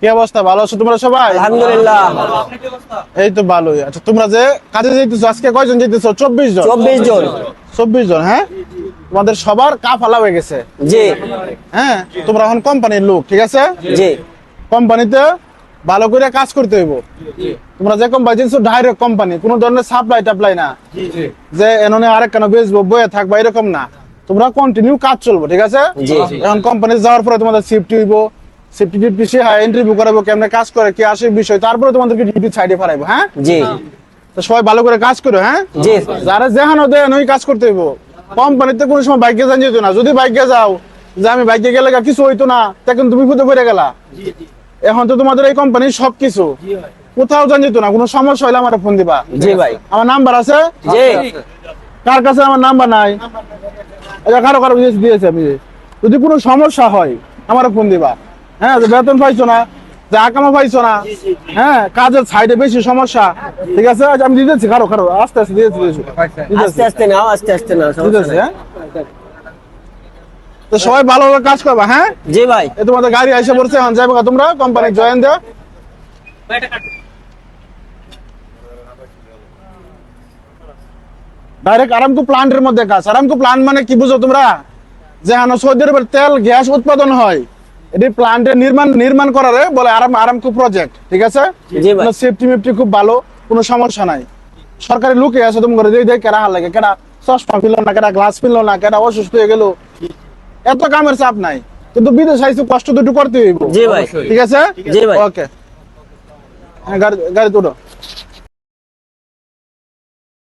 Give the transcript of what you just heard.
কি অবস্থা? ভালো আছো তোমরা সবাই? আলহামদুলিল্লাহ। এই তো ভালোই। আচ্ছা তোমরা যে কাজে যেতেছো আজকে কয়জন যেতেছো চব্বিশ জন। চব্বিশ জন। চব্বিশ জন হ্যাঁ? তোমাদের সবার হয়ে গেছে। জি। হ্যাঁ? তোমরা এখন কোম্পানির লোক ঠিক আছে? জি। কোম্পানিতে ভালো করে কাজ করতে হইব। তোমরা যে কোম্পানি জিনিস ডাইরেক্ট কোম্পানি। কোনো ধরনের সাপ্লাই টাপ্লাই না। যে এনে আরেক কেন বেচবো বয়ে থাকবা এরকম না। তোমরা কন্টিনিউ কাজ চলবো ঠিক আছে? এখন কোম্পানি যাওয়ার পরে তোমাদের শিফট হইব। শিফট টিফট পিছিয়ে ইন্টারভিউ করাবো কেমনে কাজ করে কি আসে বিষয় তারপরে তোমাদেরকে ডিউটি সাইডে ফারাইবো হ্যাঁ? জি। তো সবাই ভালো করে কাজ করো হ্যাঁ? জি। যারা যেহানো দেন ওই কাজ করতে হইব। কোম্পানিতে কোনো সময় বাইকে যান যেত না। যদি বাইকে যাও যে আমি বাইকে গেলে কিছু হইতো না তখন তুমি পড়ে গেলা। এখন তো তোমাদের এই কোম্পানির সবকিছু। কোথাও জান যেত না কোনো সমস্যা হলে আমার ফোন দিবা। জি ভাই। আমার নাম্বার আছে? জি। কার কাছে আমার নাম্বার নাই? এটা কারও কারও দিয়েছে দিয়েছে আমি যদি কোনো সমস্যা হয় আমার ফোন দিবা। হ্যাঁ যে বেতন পাইছো না যে আকামা পাইছো না হ্যাঁ কাজের সাইডে বেশি সমস্যা ঠিক আছে? আমি দিতেছি কারও কারও আস্তে আস্তে দিয়েছি দিয়েছি দিতেছি। আস্তে আস্তে নাও আস্তে আস্তে নাও বুঝেছি হ্যাঁ? তো সবাই ভালোভাবে কাজ করবা হ্যাঁ? জি ভাই। এ তোমাদের গাড়ি এসে পড়ছে এখন যাবে তোমরা কোম্পানি জয়েন দেও। ডাইরেক্ট আরামকো প্লান্টের মধ্যে কাজ। আরামকো প্লান্ট মানে কি বুঝো তোমরা? যে হানো সৌদি আরবের তেল গ্যাস উৎপাদন হয়। এটি প্লান্টের নির্মাণ নির্মাণ করারে বলে আরাম আরামকো প্রজেক্ট ঠিক আছে? সেফটি মেফটি খুব ভালো কোনো সমস্যা নাই। সরকারি লোকে আছে তুমি করে দিয়ে কেনা হাল লাগে কেনা চশমা ফিরলো না কেনা গ্লাস ফিরলো না কেনা অসুস্থ হয়ে গেল। এত কামের চাপ নাই কিন্তু বিদেশ আইসু কষ্ট দুটো করতে হইব। জি ভাই। ঠিক আছে? জি ভাই। ওকে হ্যাঁ গাড়ি গাড়ি তুলো